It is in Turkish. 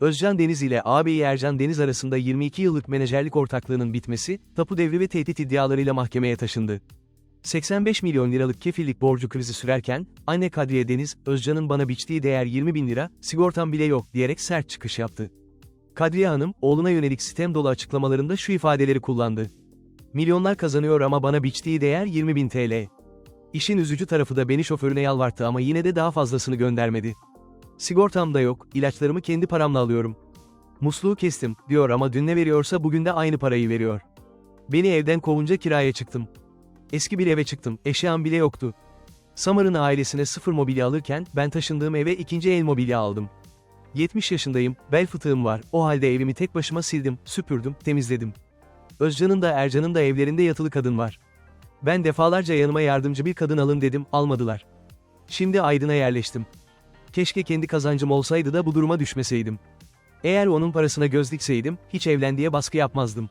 Özcan Deniz ile ağabeyi Ercan Deniz arasında 22 yıllık menajerlik ortaklığının bitmesi, tapu devri ve tehdit iddialarıyla mahkemeye taşındı. 85 milyon liralık kefillik borcu krizi sürerken, anne Kadriye Deniz, Özcan'ın bana biçtiği değer 20 bin lira, sigortam bile yok diyerek sert çıkış yaptı. Kadriye Hanım, oğluna yönelik sitem dolu açıklamalarında şu ifadeleri kullandı. Milyonlar kazanıyor ama bana biçtiği değer 20 bin TL. İşin üzücü tarafı da beni şoförüne yalvarttı ama yine de daha fazlasını göndermedi. Sigortam da yok, ilaçlarımı kendi paramla alıyorum. Musluğu kestim, diyor ama dün ne veriyorsa bugün de aynı parayı veriyor. Beni evden kovunca kiraya çıktım. Eski bir eve çıktım, eşyam bile yoktu. Samar'ın ailesine sıfır mobilya alırken, ben taşındığım eve ikinci el mobilya aldım. 70 yaşındayım, bel fıtığım var, o halde evimi tek başıma sildim, süpürdüm, temizledim. Özcan'ın da Ercan'ın da evlerinde yatılı kadın var. Ben defalarca yanıma yardımcı bir kadın alın dedim, almadılar. Şimdi Aydın'a yerleştim. Keşke kendi kazancım olsaydı da bu duruma düşmeseydim. Eğer onun parasına göz dikseydim, hiç evlen diye baskı yapmazdım.